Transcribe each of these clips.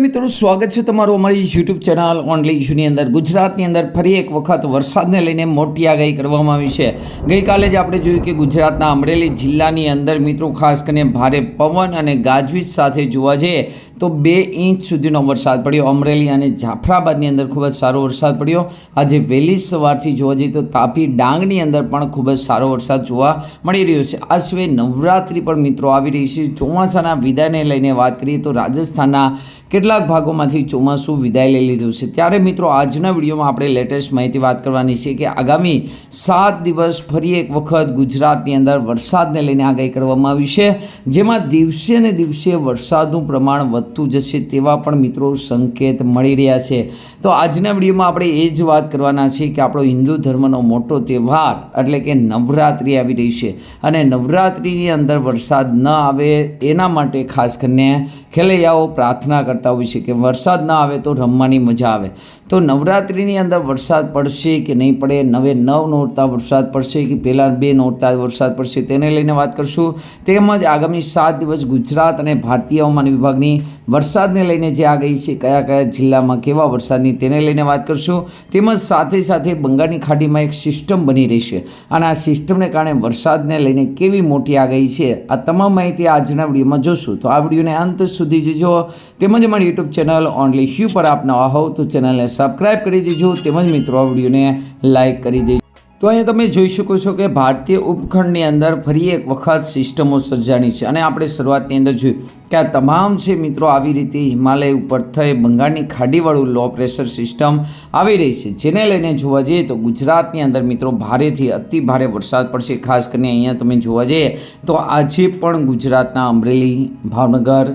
મિત્રો, સ્વાગત છે તમારું અમારી યુટ્યુબ ચેનલ ઓનલી ઇશ્યુની અંદર. ગુજરાતની અંદર ફરી એક વખત વરસાદને લઈને મોટી આગાહી કરવામાં આવી છે. ગઈકાલે જ આપણે જોયું કે ગુજરાતના અમરેલી જિલ્લાની અંદર મિત્રો, ખાસ કરીને ભારે પવન અને ગાજવીજ સાથે જોવા જઈએ તો બે ઇંચ સુધીનો વરસાદ પડ્યો. અમરેલી અને જાફરાબાદની અંદર ખૂબ જ સારો વરસાદ પડ્યો. આજે વહેલી સવારથી જોવા જઈએ તો તાપી ડાંગની અંદર પણ ખૂબ જ સારો વરસાદ જોવા મળી રહ્યો છે. આ સિવાય નવરાત્રિ પણ મિત્રો આવી રહી છે. ચોમાસાના વિદાયને લઈને વાત કરીએ તો રાજસ્થાનના કેટલાક ભાગોમાંથી ચોમાસું વિદાય લઈ લીધું છે. ત્યારે મિત્રો, આજના વિડીયોમાં આપણે લેટેસ્ટ માહિતી વાત કરવાની છે કે આગામી સાત દિવસ ફરી એક વખત ગુજરાતની અંદર વરસાદને લઈને આગાહી કરવામાં આવી છે. જેમાં દિવસે ને દિવસે વરસાદનું પ્રમાણ વધતું જશે તેવા પણ મિત્રો સંકેત મળી રહ્યા છે. તો આજના વિડીયોમાં આપણે એ જ વાત કરવાના છે કે આપણો હિન્દુ ધર્મનો મોટો તહેવાર એટલે કે નવરાત્રિ આવી રહી છે. અને નવરાત્રિની અંદર વરસાદ ન આવે એના માટે ખાસ કરીને ખેલૈયાઓ પ્રાર્થના કરતા હોય છે કે વરસાદ ન આવે તો રમવાની મજા આવે. તો નવરાત્રિની અંદર વરસાદ પડશે કે નહીં પડે? નવે નવ નોરતા વરસાદ પડશે કે પહેલાં બે નોરતા વરસાદ પડશે તેને લઈને વાત કરશું. તેમજ આગામી સાત દિવસ ગુજરાત અને ભારતીય હવામાન વિભાગની વરસાદને લઈને જે આ ગઈ છે, કયા કયા જિલ્લામાં કેવા વરસાદની તેને લઈને વાત કરશું. તેમજ સાથે સાથે બંગાળની ખાડીમાં એક સિસ્ટમ બની રહી છે અને આ સિસ્ટમને કારણે વરસાદને લઈને કેવી મોટી આગાહી છે, આ તમામ માહિતી આજના વિડીયોમાં જોશું. તો આ વિડીયોને અંત સુધી જોજો. તેમજ અમારી યુટ્યુબ ચેનલ ઓનલી શ્યુ પર આપ નવા હોવ તો ચેનલને સબસ્ક્રાઈબ કરી દેજો. તેમજ મિત્રો આ વિડીયોને લાઇક કરી દેજો. તો અહીંયા તમે જોઈ શકો છો કે ભારતીય ઉપખંડની અંદર ફરી એક વખત સિસ્ટમો સર્જાણી છે. અને આપણે શરૂઆતની અંદર જોયું કે આ તમામ છે મિત્રો, આવી રીતે હિમાલય ઉપર થઈ બંગાળની ખાડીવાળું લો પ્રેશર સિસ્ટમ આવી રહી છે. જેને લઈને જોવા જઈએ તો ગુજરાતની અંદર મિત્રો ભારેથી અતિ ભારે વરસાદ પડશે. ખાસ કરીને અહીંયા તમે જોવા જઈએ તો આજે પણ ગુજરાતના અમરેલી, ભાવનગર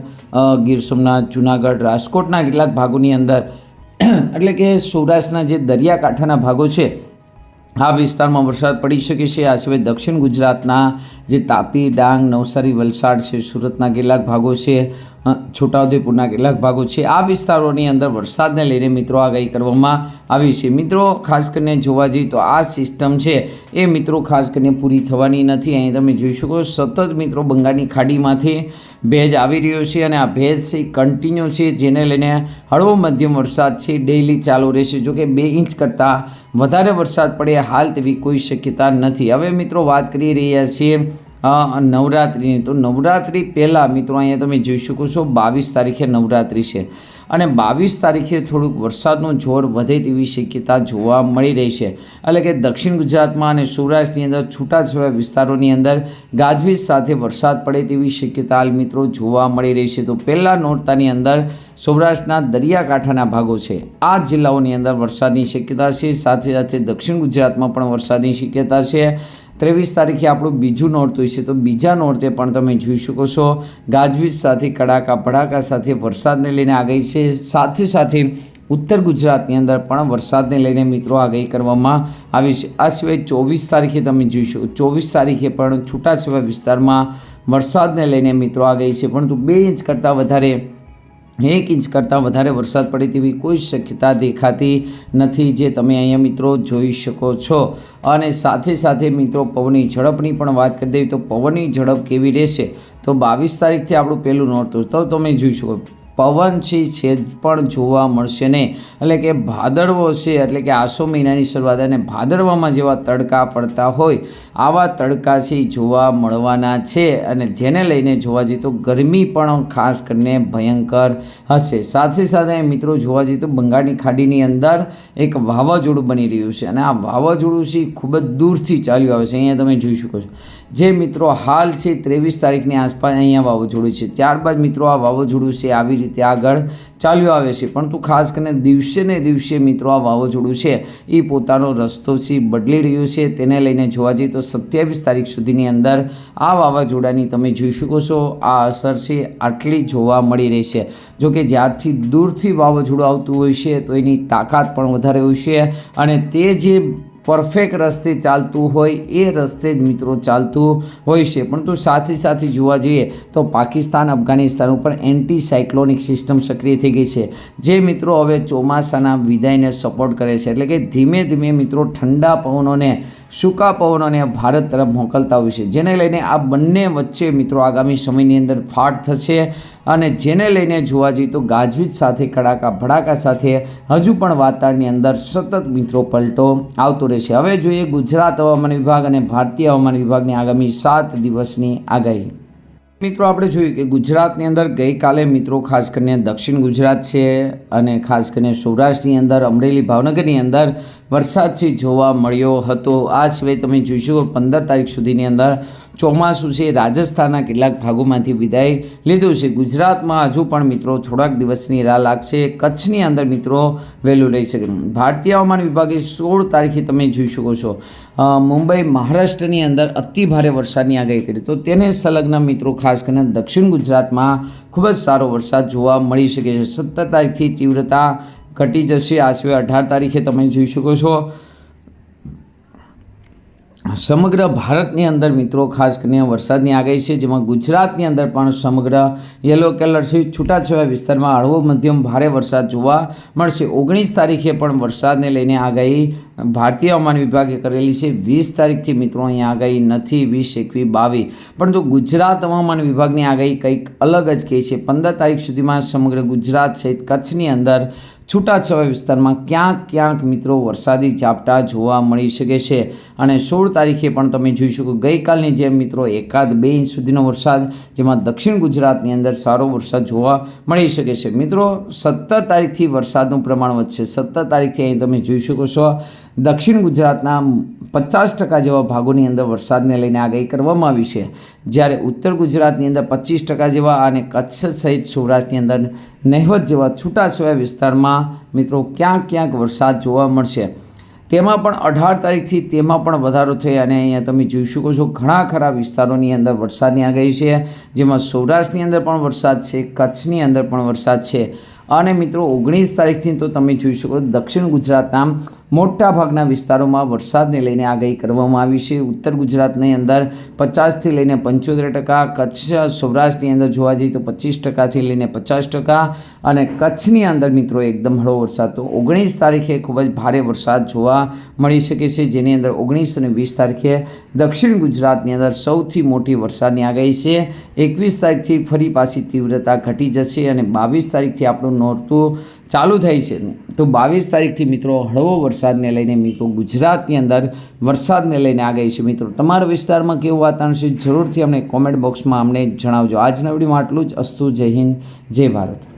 ગીર સોમનાથ, જુનાગઢ, રાજકોટના કેટલાક ભાગોની અંદર, એટલે કે સૌરાષ્ટ્રના જે દરિયાકાંઠાના ભાગો છે આ વિસ્તારમાં વરસાદ પડી શકે છે. આ સિવાય દક્ષિણ ગુજરાતના જે તાપી ડાંગ, નવસારી, વલસાડ છે, સુરતના કેટલાક ભાગો છે. છોટાઉદેપુરના કેટલાક ભાગો છે. આ વિસ્તારોની અંદર વરસાદને લઈને મિત્રો આગાહી કરવામાં આવી છે. મિત્રો, ખાસ કરીને જોવા જઈએ તો આ સિસ્ટમ છે એ મિત્રો ખાસ કરીને પૂરી થવાની નથી. અહીં તમે જોઈ શકો સતત મિત્રો બંગાળની ખાડીમાંથી ભેજ આવી રહ્યો છે અને આ ભેજ છે કન્ટિન્યુ છે, જેને લઈને હળવો મધ્યમ વરસાદ છે ડેઇલી ચાલુ રહેશે. જોકે બે ઇંચ કરતાં વધારે વરસાદ પડે હાલ તેવી કોઈ શક્યતા નથી. હવે મિત્રો વાત કરી રહ્યા છીએ નવરાત્રિની તો નવરાત્રિ પહેલાં મિત્રો અહીંયા તમે જોઈ શકો છો, બાવીસ તારીખે નવરાત્રિ છે. અને બાવીસ તારીખે થોડુંક વરસાદનું જોર વધે તેવી શક્યતા જોવા મળી રહી છે. એટલે કે દક્ષિણ ગુજરાતમાં અને સૌરાષ્ટ્રની અંદર છૂટાછવાયા વિસ્તારોની અંદર ગાજવીજ સાથે વરસાદ પડે તેવી શક્યતા હાલ મિત્રો જોવા મળી રહી છે. તો પહેલાં નોરતાની અંદર સૌરાષ્ટ્રના દરિયાકાંઠાના ભાગો છે. આ જિલ્લાઓની અંદર વરસાદની શક્યતા છે, સાથે સાથે દક્ષિણ ગુજરાતમાં પણ વરસાદની શક્યતા છે. ત્રેવીસ તારીખે આપણું બીજું નોરતું છે, તો બીજા નોરતે પણ તમે જોઈ શકો છો, ગાજવીજ સાથે, કડાકા ભડાકા સાથે વરસાદને લઈને આગાહી છે. સાથે સાથે ઉત્તર ગુજરાતની અંદર પણ વરસાદને લઈને મિત્રો આગાહી કરવામાં આવી છે. આ સિવાય ચોવીસ તારીખે તમે જોઈ શકો, ચોવીસ તારીખે પણ છૂટાછવાયા વિસ્તારમાં વરસાદને લઈને મિત્રો આગાહી છે. પરંતુ બે ઇંચ કરતાં વધારે એક ઇંચ કરતાં વધારે વરસાદ પડે તેવી કોઈ શક્યતા દેખાતી નથી જે તમે અહીંયા મિત્રો જોઈ શકો છો. અને સાથે સાથે મિત્રો, પવનની ઝડપની પણ વાત કરી દઈએ તો પવનની ઝડપ કેવી રહેશે? તો બાવીસ તારીખથી આપણું પહેલું નોટ તો તમે જોઈ શકો પવન છે પણ જોવા મળશે નહીં. એટલે કે ભાદરવો છે, એટલે કે આસો મહિનાની શરૂઆત અને ભાદરવામાં જેવા તડકા પડતા હોય, આવા તડકા જોવા મળવાના છે. અને જેને લઈને જોવા જઈએ તો ગરમી પણ ખાસ કરીને ભયંકર હશે. સાથે સાથે મિત્રો જોવા જઈએ તો બંગાળની ખાડીની અંદર એક વાવાઝોડું બની રહ્યું છે અને આ વાવાઝોડું છે ખૂબ જ દૂરથી ચાલ્યું આવે છે. અહીંયા તમે જોઈ શકો છો. જે મિત્રો હાલ છે ત્રેવીસ તારીખની આસપાસ અહીંયા વાવાઝોડું છે. ત્યારબાદ મિત્રો આ વાવાઝોડું છે, આવી રીતે આગળ ચાલ્યું આવે છે. પરંતુ ખાસ કરીને દિવસે ને દિવસે મિત્રો આ વાવાઝોડું છે, એ પોતાનો રસ્તો છે, બદલી રહ્યું છે. તેને લઈને જોવા જઈએ તો સત્યાવીસ તારીખ સુધીની અંદર આ વાવાઝોડાની તમે જોઈ શકો છો, આ અસર છે આટલી જોવા મળી રહી છે. જો કે જ્યારથી દૂરથી વાવાઝોડું આવતું હોય છે, તો એની તાકાત પણ વધારે હોય છે. અને તે જે પરફેક્ટ રસ્તે ચાલતું હોય, એ રસ્તે જ મિત્રો ચાલતું હોય છે. પરંતુ સાથે સાથે જોવા જઈએ તો પાકિસ્તાન, અફઘાનિસ્તાન ઉપર એન્ટી સાયક્લોનિક સિસ્ટમ સક્રિય થઈ ગઈ છે. જે મિત્રો હવે ચોમાસાના વિદાયને સપોર્ટ કરે છે. એટલે કે ધીમે ધીમે મિત્રો ઠંડા પવનોને સૂકા પવનોને ભારત તરફ મોકલતા હોય છે. જેને લઈને આ બંને વચ્ચે મિત્રો આગામી સમયની અંદર ફાટ થશે અને જેને લઈને જોવા જઈએ તો ગાજવીજ સાથે, કડાકા ભડાકા સાથે હજુ પણ વાતાવરણની અંદર સતત મિત્રો પલટો આવતો રહેશે. હવે જોઈએ ગુજરાત હવામાન વિભાગ અને ભારતીય હવામાન વિભાગની આગામી સાત દિવસની આગાહી. મિત્રો, આપણે જોયું કે ગુજરાતની અંદર ગઈકાલે મિત્રો, ખાસ કરીને દક્ષિણ ગુજરાત છે અને ખાસ કરીને સૌરાષ્ટ્રની અંદર, અમરેલી, ભાવનગરની અંદર વરસાદ જોવા મળ્યો હતો, આ સિવાય તમે જોઈશું પંદર તારીખ સુધીની અંદર ચોમાસું છે, રાજસ્થાનના કેટલાક ભાગોમાંથી વિદાય લીધું છે. ગુજરાતમાં હજુ પણ મિત્રો થોડાક દિવસની રાહ લાગશે. કચ્છની અંદર મિત્રો વહેલું રહી શકે. ભારતીય હવામાન વિભાગે સોળ તારીખે તમે જોઈ શકો છો. મુંબઈ, મહારાષ્ટ્રની અંદર અતિ ભારે વરસાદની આગાહી કરી. તો તેને સંલગ્ન મિત્રો, ખાસ કરીને દક્ષિણ ગુજરાતમાં ખૂબ જ સારો વરસાદ જોવા મળી શકે છે. સત્તર તારીખથી તીવ્રતા ઘટી જશે. આ સિવાય અઢાર તારીખે તમે જોઈ શકો છો. સમગ્ર ભારતની અંદર મિત્રો, ખાસ કરીને વરસાદની આગાહી છે, જેમાં ગુજરાતની અંદર પણ સમગ્ર યલો કલર છે, છૂટાછવાયા વિસ્તારમાં હળવો મધ્યમ ભારે વરસાદ જોવા મળશે. ઓગણીસ તારીખે પણ વરસાદને લઈને આગાહી ભારતીય હવામાન વિભાગે કરેલી છે. વીસ તારીખથી મિત્રો અહીંયા આગાહી નથી, વીસ એકવી બાવીસ. પરંતુ ગુજરાત હવામાન વિભાગની આગાહી કંઈક અલગ જ કહે છે. પંદર તારીખ સુધીમાં સમગ્ર ગુજરાત સહિત કચ્છની અંદર છૂટાછવાયા વિસ્તારમાં ક્યાંક ક્યાંક મિત્રો વરસાદી ઝાપટા જોવા મળી શકે છે અને સોળ તારીખે પણ તમે જોઈ શકો ગઈકાલની જેમ મિત્રો એકાદ બે ઇંચ સુધીનો વરસાદ જેમાં દક્ષિણ ગુજરાતની અંદર સારો વરસાદ જોવા મળી શકે છે. મિત્રો, સત્તર તારીખથી વરસાદનું પ્રમાણ વધશે. સત્તર તારીખથી અહીં તમે જોઈ શકો છો દક્ષિણ ગુજરાતના પચાસ ટકા જેવા ભાગોની અંદર વરસાદને લઈને આગાહી કરવામાં આવી છે. જ્યારે ઉત્તર ગુજરાતની અંદર પચીસ ટકા જેવા અને કચ્છ સહિત સૌરાષ્ટ્રની અંદર નહેવત જેવા છૂટાછવાયા વિસ્તારમાં મિત્રો ક્યાંક ક્યાંક વરસાદ જોવા મળશે. તેમાં પણ અઢાર તારીખથી તેમાં પણ વધારો થઈ અને અહીંયા તમે જોઈ શકો છો ઘણા ખરા વિસ્તારોની અંદર વરસાદની આગાહી છે. જેમાં સૌરાષ્ટ્રની અંદર પણ વરસાદ છે, કચ્છની અંદર પણ વરસાદ છે. અને મિત્રો ઓગણીસ તારીખથી તો તમે જોઈ શકો દક્ષિણ ગુજરાતના મોટા ભાગના વિસ્તારોમાં વરસાદને લઈને આગાહી કરવામાં આવી છે. ઉત્તર ગુજરાતની અંદર પચાસથી લઈને પંચોતેર ટકા, કચ્છ, સૌરાષ્ટ્રની અંદર જોવા જઈએ તો પચીસ ટકાથી લઈને પચાસ ટકા અને કચ્છની અંદર મિત્રો એકદમ હળવો વરસાદ. તો ઓગણીસ તારીખે ખૂબ જ ભારે વરસાદ જોવા મળી શકે છે. જેની અંદર ઓગણીસ અને વીસ તારીખે દક્ષિણ ગુજરાતની અંદર સૌથી મોટી વરસાદની આગાહી છે. એકવીસ તારીખથી ફરી પાછી તીવ્રતા ઘટી જશે અને બાવીસ તારીખથી આપણું નોરતું ચાલુ થાય છે. તો બાવીસ તારીખથી મિત્રો હળવો વરસાદને લઈને મિત્રો ગુજરાતની અંદર વરસાદને લઈને આ ગઈ છે. મિત્રો, તમારા વિસ્તારમાં કેવું વાતાવરણ છે? જરૂરથી અમને કોમેન્ટ બોક્સમાં અમને જણાવજો. આજના વિડીયોમાં આટલું જ. અસ્તુ જય હિન્દ, જય ભારત.